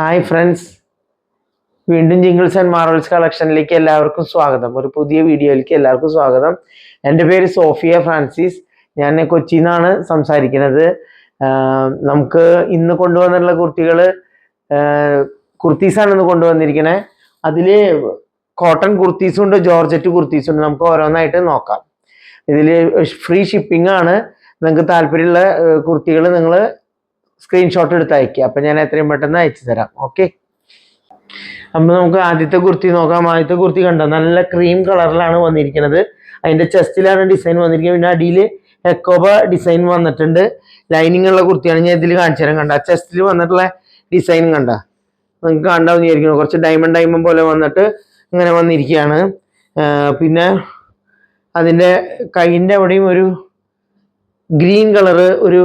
Hi friends വീണ്ടും jingles and marvels കളക്ഷനിലേക്ക് എല്ലാവർക്കും സ്വാഗതം. ഒരു പുതിയ വീഡിയോയിലേക്ക് എല്ലാവർക്കും സ്വാഗതം. എന്റെ പേര് സോഫിയ ഫ്രാൻസിസ്. ഞാൻ കൊച്ചിയിൽ നിന്നാണ് സംസാരിക്കുന്നത് നമുക്ക് ഇന്ന് കൊണ്ടുവന്നിട്ടുള്ള കുർത്തികൾ കുർത്തീസാണ് ഇന്ന് കൊണ്ടുവന്നിരിക്കുന്നത് അതിൽ കോട്ടൺ കുർത്തീസും ഉണ്ട് ജോർജറ്റ് കുർത്തീസും ഉണ്ട്. നമുക്ക് ഓരോന്നായിട്ട് നോക്കാം. ഇതിൽ ഫ്രീ ഷിപ്പിംഗ് ആണ്. നിങ്ങൾക്ക് താല്പര്യമുള്ള കുർത്തികൾ നിങ്ങൾ സ്ക്രീൻഷോട്ട് എടുത്ത് അയക്കുക അപ്പം ഞാൻ എത്രയും പെട്ടെന്ന് അയച്ചു തരാം. ഓക്കെ അപ്പം നമുക്ക് ആദ്യത്തെ കുർത്തി നോക്കാം. ആദ്യത്തെ കുർത്തി കണ്ടോ? നല്ല ക്രീം കളറിലാണ് വന്നിരിക്കുന്നത്. അതിന്റെ ചെസ്റ്റിലാണ് ഡിസൈൻ വന്നിരിക്കുന്നത്. പിന്നെ അടിയിൽ എക്കോബ ഡിസൈൻ വന്നിട്ടുണ്ട്. ലൈനിങ് ഉള്ള കുർത്തിയാണ് ഞാൻ ഇതിൽ കാണിച്ചു തരാം. കണ്ട? ചെസ്റ്റിൽ വന്നിട്ടുള്ള ഡിസൈൻ കണ്ട? നിങ്ങൾക്ക് കണ്ടാവും വിചാരിക്കുന്നു. കുറച്ച് ഡയമണ്ട് ഡയമണ്ട് പോലെ വന്നിട്ട് ഇങ്ങനെ വന്നിരിക്കുകയാണ്. പിന്നെ അതിന്റെ കൈന്റെ അവിടെയും ഒരു ഗ്രീൻ കളറ് ഒരു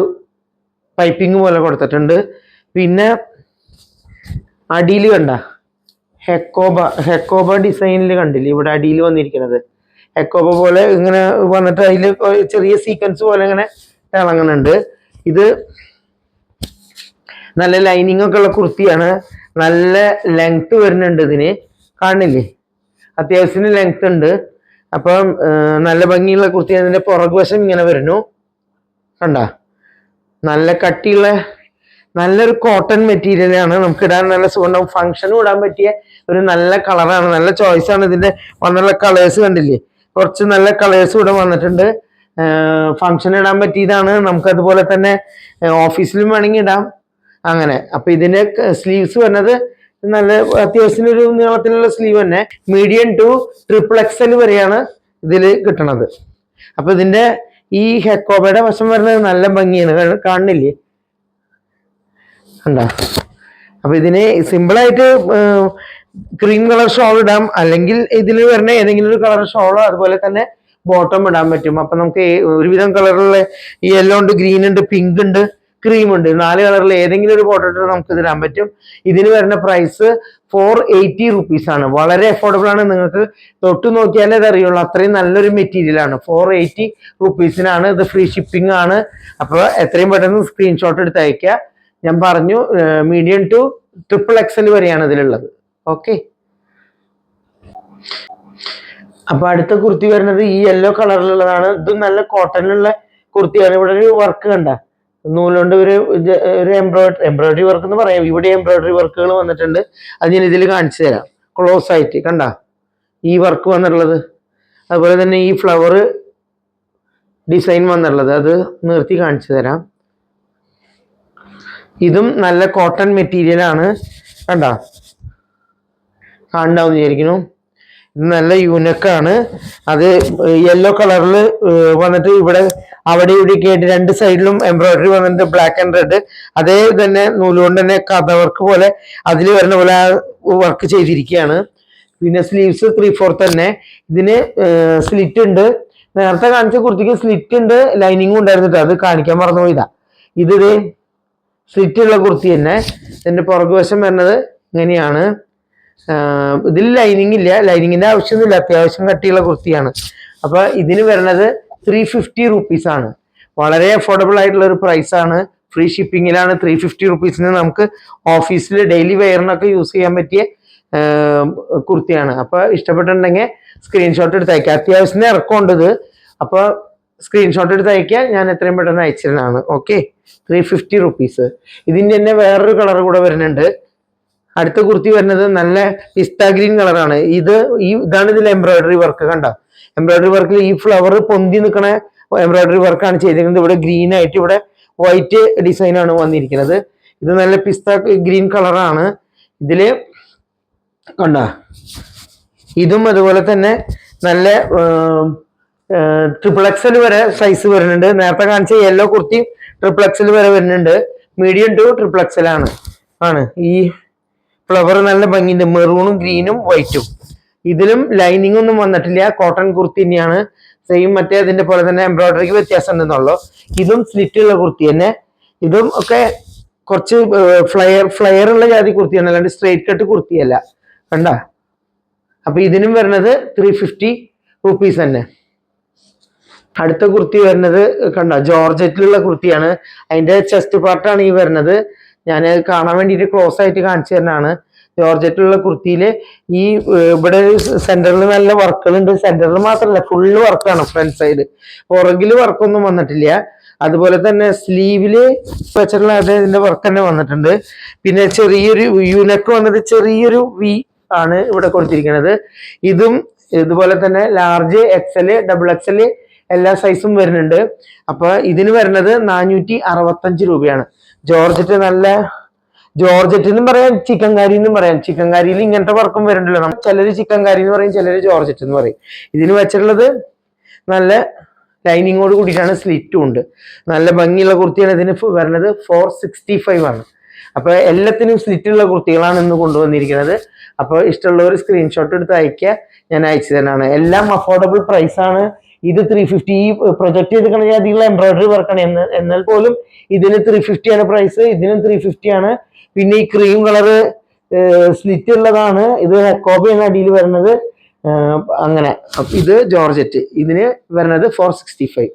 പൈപ്പിംഗ് പോലെ കൊടുത്തിട്ടുണ്ട്. പിന്നെ അടിയിൽ കണ്ട ഹെക്കോബ ഹെക്കോബ ഡിസൈനിൽ കണ്ടില്ലേ? ഇവിടെ അടിയിൽ വന്നിരിക്കുന്നത്. ഹെക്കോബ പോലെ ഇങ്ങനെ വന്നിട്ട് അതിൽ ചെറിയ സീക്വൻസ് പോലെ ഇങ്ങനെ തിളങ്ങുന്നുണ്ട് ഇത് നല്ല ലൈനിങ് ഒക്കെ ഉള്ള കുർത്തിയാണ്. നല്ല ലെങ്ത് വരുന്നുണ്ട് ഇതിന്. കാണില്ലേ? അത്യാവശ്യത്തിന് ലെങ്ത് ഉണ്ട്. അപ്പം നല്ല ഭംഗിയുള്ള കുർത്തി അതിന്റെ പുറകുവശം ഇങ്ങനെ വരുന്നു. കണ്ട? നല്ല കട്ടിയുള്ള നല്ലൊരു കോട്ടൺ മെറ്റീരിയലാണ് നമുക്ക് ഇടാൻ നല്ല സുഖം. ഫംഗ്ഷനും ഇടാൻ പറ്റിയ ഒരു നല്ല കളറാണ് നല്ല ചോയ്സ് ആണ് ഇതിന്റെ. വന്നുള്ള കളേഴ്സ് കണ്ടില്ലേ? കുറച്ച് നല്ല കളേഴ്സ് ഇവിടെ വന്നിട്ടുണ്ട്. ഫംഗ്ഷൻ ഇടാൻ പറ്റിയതാണ്. നമുക്ക് അതുപോലെ തന്നെ ഓഫീസിലും വേണമെങ്കിൽ ഇടാം. അങ്ങനെ. അപ്പൊ ഇതിന്റെ സ്ലീവ്സ് വരുന്നത് നല്ല അത്യാവശ്യം ഒരു നീളത്തിലുള്ള സ്ലീവ് തന്നെ. മീഡിയം ടു ട്രിപ്പിൾ എക്സൽ വരെയാണ് ഇതിൽ കിട്ടണത്. അപ്പൊ ഇതിന്റെ ഈ ഹെക്കോബയുടെ വശം വരുന്നത് നല്ല ഭംഗിയാണ്. കാണുന്നില്ലേ? കണ്ട? അപ്പൊ ഇതിന് സിമ്പിൾ ആയിട്ട് ക്രീം കളർ ഷോൾ ഇടാം. അല്ലെങ്കിൽ ഇതിൽ വരുന്ന ഏതെങ്കിലും ഒരു കളർ ഷോളോ അതുപോലെ തന്നെ ബോട്ടം ഇടാൻ പറ്റും. അപ്പൊ നമുക്ക് ഒരുവിധം കളറുള്ള ഈ യെല്ലോ ഉണ്ട് ഗ്രീൻ ഉണ്ട് പിങ്ക് ഉണ്ട് ക്രീം ഉണ്ട്. നാല് കളറിൽ ഏതെങ്കിലും ഒരു ബോട്ടം ഇട്ട് നമുക്ക് ഇതിടാൻ പറ്റും. ഇതിന് വരുന്ന പ്രൈസ് ഫോർ എയ്റ്റി റുപ്പീസ് ആണ്. വളരെ അഫോർഡബിൾ ആണ്. നിങ്ങൾക്ക് തൊട്ട് നോക്കിയാലേ അറിയുള്ളൂ അത്രയും നല്ലൊരു മെറ്റീരിയൽ ആണ്. ഫോർ എയ്റ്റി റുപ്പീസിനാണ് ഇത് ഫ്രീ ഷിപ്പിംഗ് ആണ്. അപ്പോൾ എത്രയും പെട്ടെന്ന് സ്ക്രീൻഷോട്ട് എടുത്ത് അയക്കുക ഞാൻ പറഞ്ഞു മീഡിയം ടു ട്രിപ്പിൾ എക്സൽ വരെയാണ് ഇതിലുള്ളത്. ഓക്കെ അപ്പൊ അടുത്ത കുർത്തി വരുന്നത് ഈ യെല്ലോ കളറിലുള്ളതാണ് ഇത് നല്ല കോട്ടണിലുള്ള കുർത്തിയാണ്. ഇവിടെ ഒരു വർക്ക് കണ്ട. നൂലുകൊണ്ട് ഒരു ഒരു എംബ്രോയിഡറി എംബ്രോയിഡറി വർക്ക് എന്ന് പറയാം. ഇവിടെ എംബ്രോയിഡറി വർക്കുകൾ വന്നിട്ടുണ്ട്. അത് ഞാൻ ഇതിൽ കാണിച്ചു തരാം. ക്ലോസ് ആയിട്ട് കണ്ട? ഈ വർക്ക് വന്നിട്ടുള്ളത്. അതുപോലെ തന്നെ ഈ ഫ്ലവർ ഡിസൈൻ വന്നിട്ടുള്ളത്. അത് നിർത്തി കാണിച്ചു തരാം. ഇതും നല്ല കോട്ടൺ മെറ്റീരിയൽ ആണ്. കണ്ട? കാണണ്ടാവും വിചാരിക്കുന്നു. ഇത് നല്ല യൂനക്കാണ് അത് യെല്ലോ കളറിൽ വന്നിട്ട് ഇവിടെ അവിടെ ഇവിടെയൊക്കെ ആയിട്ട് രണ്ട് സൈഡിലും എംബ്രോയിഡറി വന്നിട്ട് ബ്ലാക്ക് ആൻഡ് റെഡ് അതേ തന്നെ നൂലുകൊണ്ട് തന്നെ കഥ വർക്ക് പോലെ അതിൽ വരുന്ന പോലെ വർക്ക് ചെയ്തിരിക്കുകയാണ്. പിന്നെ സ്ലീവ്സ് ത്രീ ഫോർ തന്നെ. ഇതിന് സ്ലിറ്റ് ഉണ്ട്. നേരത്തെ കാണിച്ച കുർത്തിക്ക് സ്ലിറ്റ് ഉണ്ട് ലൈനിങ്ങും ഉണ്ടായിരുന്നിട്ട് അത് കാണിക്കാൻ പറഞ്ഞു പോയതാ ഇത് സ്ലിറ്റ് ഉള്ള കുർത്തി തന്നെ. ഇതിന്റെ പുറകുവശം വരുന്നത് ഇങ്ങനെയാണ്. ഇതിൽ ലൈനിങ് ഇല്ല. ലൈനിങ്ങിന്റെ ആവശ്യമൊന്നുമില്ല. അത്യാവശ്യം കട്ടിയുള്ള കുർത്തിയാണ്. അപ്പൊ ഇതിന് വരുന്നത് ത്രീ ഫിഫ്റ്റി റുപ്പീസ് ആണ്. വളരെ അഫോർഡബിൾ ആയിട്ടുള്ള ഒരു പ്രൈസ് ആണ്. ഫ്രീ ഷിപ്പിങ്ങിലാണ് ത്രീ ഫിഫ്റ്റി റുപ്പീസിന് നമുക്ക് ഓഫീസിൽ ഡെയിലി വെയറിനൊക്കെ യൂസ് ചെയ്യാൻ പറ്റിയ കുർത്തിയാണ്. അപ്പൊ ഇഷ്ടപ്പെട്ടിട്ടുണ്ടെങ്കിൽ സ്ക്രീൻഷോട്ട് എടുത്ത് അയക്കുക അത്യാവശ്യത്തിന് ഇറക്കമുണ്ട് ഇത്. അപ്പൊ സ്ക്രീൻഷോട്ട് എടുത്ത് അയക്കുക ഞാൻ എത്രയും പെട്ടെന്ന് അയച്ചിരുന്നതാണ്. ഓക്കെ ത്രീ ഫിഫ്റ്റി റുപ്പീസ് ഇതിന്റെ തന്നെ വേറൊരു കളർ കൂടെ വരുന്നുണ്ട്. അടുത്ത കുർത്തി വരുന്നത് നല്ല പിസ്ത ഗ്രീൻ കളറാണ്. ഇത് ഈ ഇതാണ് ഇതിൽ എംബ്രോയിഡറി വർക്ക് കണ്ട? എംബ്രോയിഡറി വർക്കിൽ ഈ ഫ്ലവർ പൊന്തി നിൽക്കണ എംബ്രോയിഡറി വർക്കാണ് ചെയ്തിരിക്കുന്നത്. ഇവിടെ ഗ്രീൻ ആയിട്ട് ഇവിടെ വൈറ്റ് ഡിസൈനാണ് വന്നിരിക്കുന്നത്. ഇത് നല്ല പിസ്ത ഗ്രീൻ കളറാണ്. ഇതിൽ കണ്ട? ഇതും അതുപോലെ തന്നെ നല്ല ട്രിപ്പിൾ എക്സൽ വരെ സൈസ് വരുന്നുണ്ട്. നേരത്തെ കാണിച്ച യെല്ലോ കുർത്തി ട്രിപ്പിൾ എക്സൽ വരെ വരുന്നുണ്ട്. മീഡിയം ടു ട്രിപ്പിൾ എക്സൽ ആണ് ആണ്. ഈ ഫ്ലവർ നല്ല ഭംഗിയുണ്ട്. മെറൂണും ഗ്രീനും വൈറ്റും ഇതിലും ലൈനിങ് ഒന്നും വന്നിട്ടില്ല. കോട്ടൺ കുർത്തി തന്നെയാണ്. സെയിം മറ്റേ അതിന്റെ പോലെ തന്നെ എംബ്രോയിഡറിക്ക് വ്യത്യാസം ഉണ്ടെന്നുള്ളൂ ഇതും സ്ലിറ്റ് ഉള്ള കുർത്തി തന്നെ. ഇതും ഒക്കെ കുറച്ച് ഫ്ലയർ ഫ്ലയർ ഉള്ള ജാതി കുർത്തിയാണ്. അല്ലാണ്ട് സ്ട്രേറ്റ് കട്ട് കുർത്തിയല്ല. കണ്ട? അപ്പൊ ഇതിനും വരുന്നത് ത്രീ ഫിഫ്റ്റി റുപ്പീസ് തന്നെ. അടുത്ത കുർത്തി വരുന്നത് കണ്ട? ജോർജറ്റിലുള്ള കുർത്തിയാണ്. അതിന്റെ ചെസ്റ്റ് പാർട്ടാണ് ഈ വരുന്നത്. ഞാൻ കാണാൻ വേണ്ടിയിട്ട് ക്ലോസ് ആയിട്ട് കാണിച്ചു തരുന്നതാണ് ജോർജറ്റിലുള്ള കുർത്തിയിൽ ഈ ഇവിടെ സെന്ററിൽ നല്ല വർക്കുകളുണ്ട്. സെന്ററിൽ മാത്രമല്ല ഫുള്ള് വർക്കാണ് ഫ്രണ്ട് സൈഡ് പുറകിൽ വർക്കൊന്നും വന്നിട്ടില്ല. അതുപോലെ തന്നെ സ്ലീവിൽ വെച്ചിട്ടുള്ള അതേ ഇതിന്റെ വർക്ക് തന്നെ വന്നിട്ടുണ്ട്. പിന്നെ ചെറിയൊരു യുനക്ക് വന്നിട്ട് ചെറിയൊരു വി ആണ് ഇവിടെ കൊടുത്തിരിക്കുന്നത് ഇതും ഇതുപോലെ തന്നെ ലാർജ് എക്സൽ ഡബിൾ എക്സൽ എല്ലാ സൈസും വരുന്നുണ്ട്. അപ്പൊ ഇതിന് വരുന്നത് നാനൂറ്റി അറുപത്തഞ്ച് രൂപയാണ്. ജോർജറ്റ് നല്ല ജോർജറ്റ് എന്നും പറയാം ചിക്കൻ കാരി എന്നും പറയാം. ചിക്കൻ കാരിയിൽ ഇങ്ങനത്തെ വർക്കും വരുന്നുണ്ടല്ലോ നമ്മൾ ചിലര് ചിക്കൻ കാരി എന്ന് പറയും ചിലര് ജോർജറ്റ് എന്ന് പറയും. ഇതിന് വെച്ചിട്ടുള്ളത് നല്ല ലൈനിങ്ങോട് കൂടിയിട്ടാണ് സ്ലിറ്റും ഉണ്ട്. നല്ല ഭംഗിയുള്ള കുർത്തിയാണ് ഇതിന് വരണത് ഫോർ സിക്സ്റ്റി ഫൈവ് ആണ്. അപ്പൊ എല്ലാത്തിനും സ്ലിറ്റുള്ള കുർത്തികളാണ് ഇന്ന് കൊണ്ടുവന്നിരിക്കുന്നത്. അപ്പോൾ ഇഷ്ടമുള്ളവർ സ്ക്രീൻഷോട്ട് എടുത്ത് അയക്കുക ഞാൻ അയച്ചു തന്നെയാണ് എല്ലാം അഫോർഡബിൾ പ്രൈസാണ് ഇത് ത്രീ ഫിഫ്റ്റി ഈ പ്രൊജക്ട് ചെയ്ത് കഴിഞ്ഞാൽ അതിലുള്ള എംബ്രോയിഡറി വർക്കാണ് എന്ന് എന്നാൽ പോലും ഇതിന് ത്രീ ഫിഫ്റ്റി ആണ് പ്രൈസ് ഇതിനും ത്രീ ഫിഫ്റ്റി ആണ്. പിന്നെ ഈ ക്രീം കളറ് സ്ലിറ്റ് ഉള്ളതാണ്. ഇത് കോബിയാണ് അടിയിൽ വരുന്നത്. അങ്ങനെ. ഇത് ജോർജറ്റ് ഇതിന് വരുന്നത് ഫോർ സിക്സ്റ്റി ഫൈവ്